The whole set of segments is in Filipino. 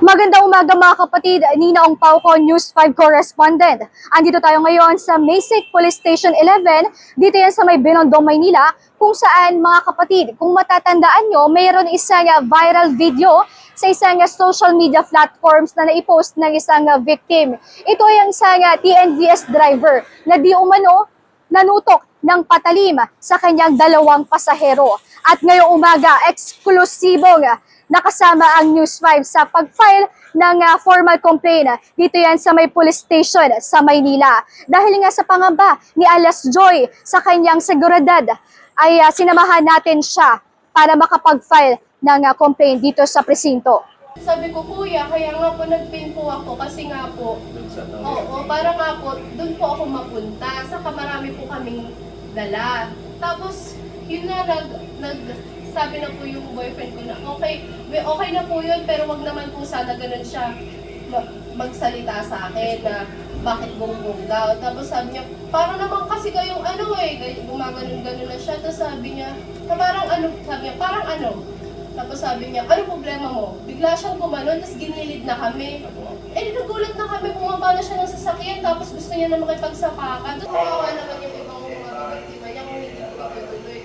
Magandang umaga mga kapatid, Nina Ong Pauco, News 5 correspondent. Andito tayo ngayon sa Masic Police Station 11, dito yan sa may Binondo, Maynila, kung saan mga kapatid, kung matatandaan nyo, mayroon isang uh, viral video sa isang uh, social media platforms na naipost ng isang victim. Ito ay ang isang uh, TNVS driver na di umano nanutok ng patalim sa kanyang dalawang pasahero. At ngayong umaga, eksklusibong nakasama ang News 5 sa pag-file ng uh, formal complaint. Dito yan sa may police station sa Maynila. Dahil nga sa pangamba ni Alas Joy sa kanyang seguridad, ay uh, sinamahan natin siya para makapag-file ng uh, complaint dito sa presinto. Sabi ko, kuya, kaya nga po nag-pin ako kasi nga po, oo, para nga po, doon po ako mapunta. Saka marami po kaming dala. Tapos, yun nga, nag, nag, sabi na po yung boyfriend ko na, okay, okay na po yun, pero wag naman po sana ganun siya ma- magsalita sa akin na bakit bumbong daw. Tapos sabi niya, parang naman kasi kayong ano eh, gumaganon-ganon na siya. Tapos sabi niya, "Na parang ano, sabi niya, parang ano. Tapos sabi niya, ano problema mo? Bigla siyang gumanon, tapos ginilid na kami. Eh, nagulat na kami, bumaba na siya ng sasakyan, tapos gusto niya na makipagsapakan. Tapos kawawa naman yung ibang mga biktima niya kung hindi ko itutuloy.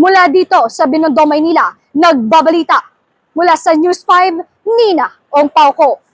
Mula dito sa Binondo, Maynila, nagbabalita mula sa News 5, Nina Ong Pauco.